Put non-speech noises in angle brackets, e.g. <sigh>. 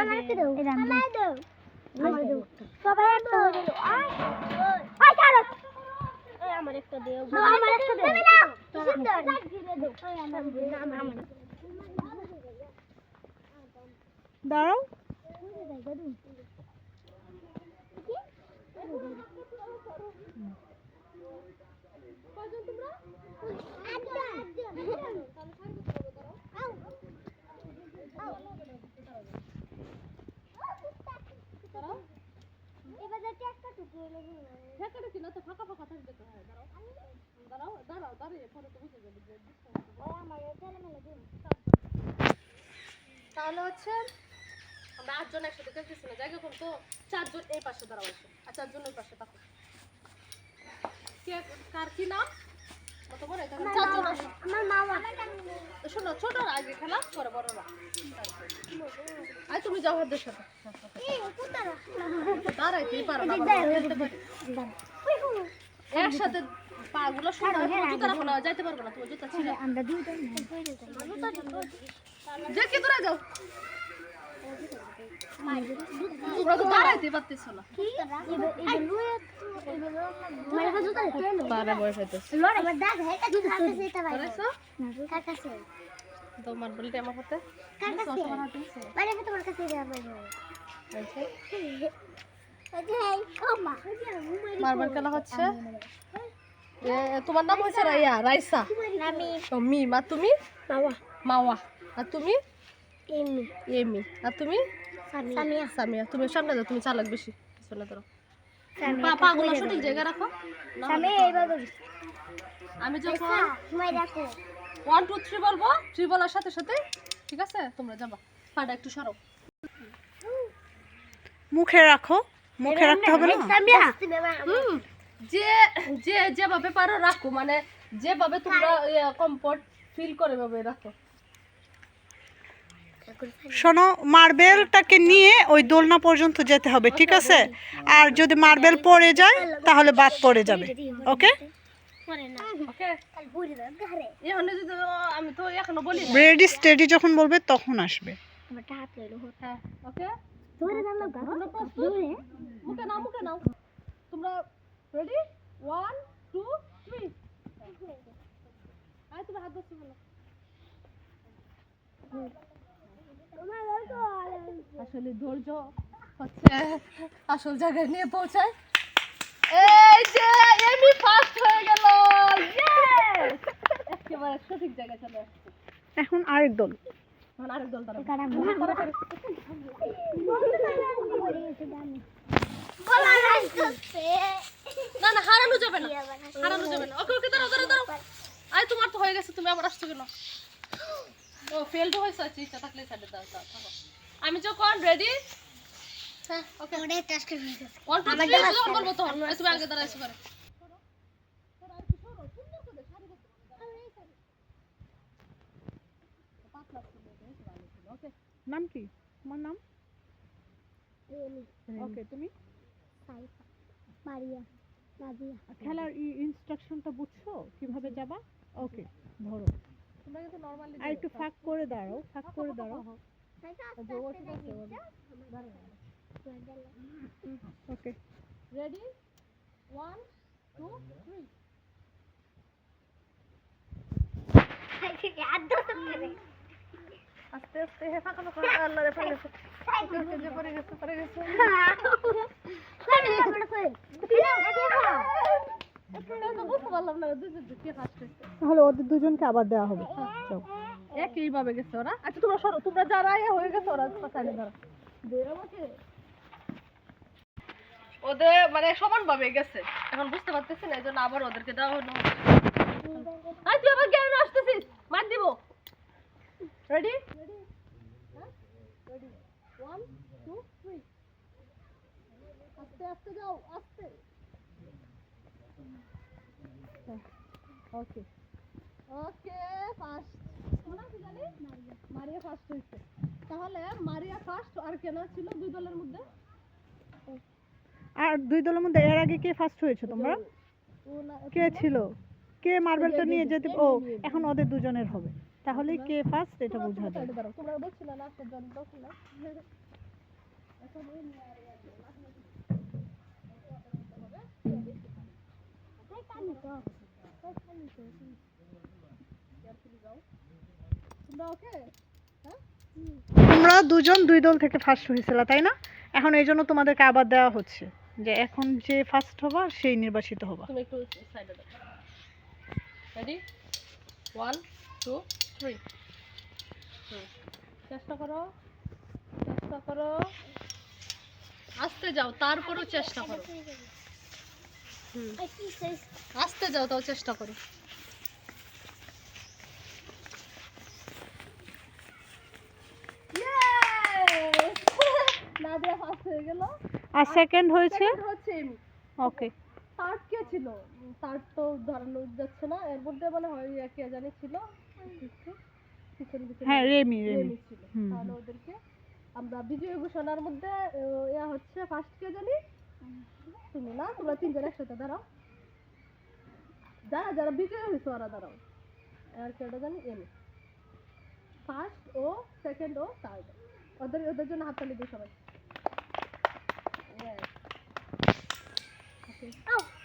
আমার একটা দেও আমার একটা দেও দাঁড়াও। একটা মাই বল আমার দাও একটা মাই বল দাও আমার আমার দাও বল। আমার একটা দাও এটা আমি আমার দাও আমার দাও। সবাই একটা দিল আয় আয় ছাড়ো এই আমার একটা দিও আমার একটা দাও সুন্দর দাও আমার আমার দাঁড়াও তাহলে হচ্ছে আমরা আটজন একসাথে খেলতেছি না জায়গা কম তো চারজন এই পাশে দাঁড়াও আর চারজন ওই পাশে থাকো। কার কি নাম? শোনো ছোটরা আগে খেলা পরে বড়রা। তুমি যাও হাতের সাথে। দাঁড়াইতেই পারো একসাথে পাগুলো জুতা যাইতে পারব না তোমার জুতা ছিঁড়ে। আমরা দুইটা যে কি দূরে যাও। তোমরা তো দাঁড়াইতে পারতেছো না তারা বয়স হইতেছে আমার তোমার হাতে তোমার কাছে মার্বেল খেলা হচ্ছে। তোমার নাম হচ্ছে রাইয়া রাইসা। মি মা তুমি? মাওয়া। আর তুমি? এমি। এমি। আর তুমি? সামিয়া। তুমি সামনে দাও তুমি চালাক বেশি পিছনে ধরো। পাগুলো সঠিক জায়গায় রাখো। না, আমি যখন ওয়ান টু থ্রি বলব। থ্রি বলার সাথে সাথে ঠিক আছে? তোমরা যাবা। পাটা একটু সরো মুখে রাখো। মুখে রাখতে হবে না? যে যে যেভাবে পারো রাখো। মানে যেভাবে তোমরা কমফর্ট ফিল করে ভাবে রাখো। শোনো, মার্বেলটাকে নিয়ে ওই দোলনা পর্যন্ত যেতে হবে, ঠিক আছে? আর যদি মার্বেল পড়ে যায়, তাহলে বাদ পড়ে যাবে, ওকে। রেডি স্টেডি যখন বলবে, তখন আসবে। তোমরা রেডি ওয়ান টু থ্রি আয় তুমি হাত ধরছো বলো আসলে ধৈর্য হচ্ছে আসল জায়গায় নিয়ে পৌঁছায়। এই যে এমি ফার্স্ট হয়ে গেল! একেবারে সঠিক জায়গায় চলে আসছে। এখন আরেক দোল। এখন আরেক দল তারা। না না হারানো যাবে না। হারানো যাবে না। ওকে ওকে দাঁড়াও দাঁড়াও দাঁড়াও। আয় তোমার তো হয়ে গেছে তুমি আবার আসছো কেন? ও ফেলড হয়েছে আচ্ছা ইচ্ছা থাকলে ছাড়ে দাও দাও থাকো আমি যখন রেডি হ্যাঁ ওকে ওয়ান টু থ্রি যখন বলব তখন তুমি আগে দাঁড়াইছো করে নাম কি? তোমার নাম? ওকে তুমি? মারিয়া। নাদিয়া। খেলার ইনস্ট্রাকশনটা বুঝছ? কীভাবে যাবা? ওকে ধরো। তোমরা কিন্তু নরমালি আর একটু ফাঁক করে দাঁড়াও ফাঁক করে দাঁড়াও। Okay ready one two three আস্তে আস্তে হে ফাঁকা ফাঁকা আল্লাহ রে পড়ে গেছে পড়ে <laughs> পড়ে তাহলে ওদের দুজনকে আবার দেওয়া হবে। যাও। একই ভাবে গেছে ওরা। আচ্ছা তোমরা সরো তোমরা যারা ইয়ে হয়ে গেছে ওরা সাইডে ধরো। ওদের মানে সমান ভাবে গেছে। এখন বুঝতে পারতেছি না এই জন্য আবার ওদেরকে দেওয়া হলো। আই তুই আবার কেন আসতেছিস? মার দিব। Ready ready one two three আস্তে আস্তে যাও আস্তে। ওকে ওকে ফার্স্ট মারিয়া ফার্স্ট হয়েছে। তাহলে মারিয়া ফার্স্ট আর কেনা ছিল দুই দলের মধ্যে? আর দুই দলের মধ্যে এর আগে কে ফার্স্ট হয়েছে তোমরা? কে ছিল? কে মার্বেলটা নিয়ে যেতে ও এখন ওদের দুজনের হবে। তাহলে কে ফার্স্ট এটা বোঝা যায়। তোমরা দেখছিলে না একটা জন দেখছিলে তোমরা ওকে তোমরা দুজন দুই দল থেকে ফার্স্ট হয়েছিল, তাই না? এখন এই জন্য তোমাদেরকে আবার দেওয়া হচ্ছে যে এখন যে ফার্স্ট হবা, সেই নির্বাচিত হবা। তুমি একটু টু থ্রি চেষ্টা করো। চেষ্টা করো। আসতে যাও, তারপরও চেষ্টা করো। হুম। আসতে যাও, তাও চেষ্টা করো নাদিয়া ফার্স্ট হয়ে গেল। আর সেকেন্ড হয়েছে? হচ্ছে ওকে থার্ড কে ছিল? থার্ড তো ধরানো যাচ্ছে না। এর মধ্যে মানে হয় কে জানি ছিল। হ্যাঁ রেমি রেমি ছিল। তাহলে ওদেরকে আমরা বিজয় ঘোষণার মধ্যে ইয়া হচ্ছে ফার্স্ট কে জানি? তুমি না তোমরা তিনজন একসাথে দাঁড়াও। যারা যারা বিজয় হয়েছে ওরা দাঁড়াও। আর কেটা জানি? এমি। ফার্স্ট ও সেকেন্ড ও থার্ড ওদের ওদের জন্য হাততালি দিই সবাই। Oh.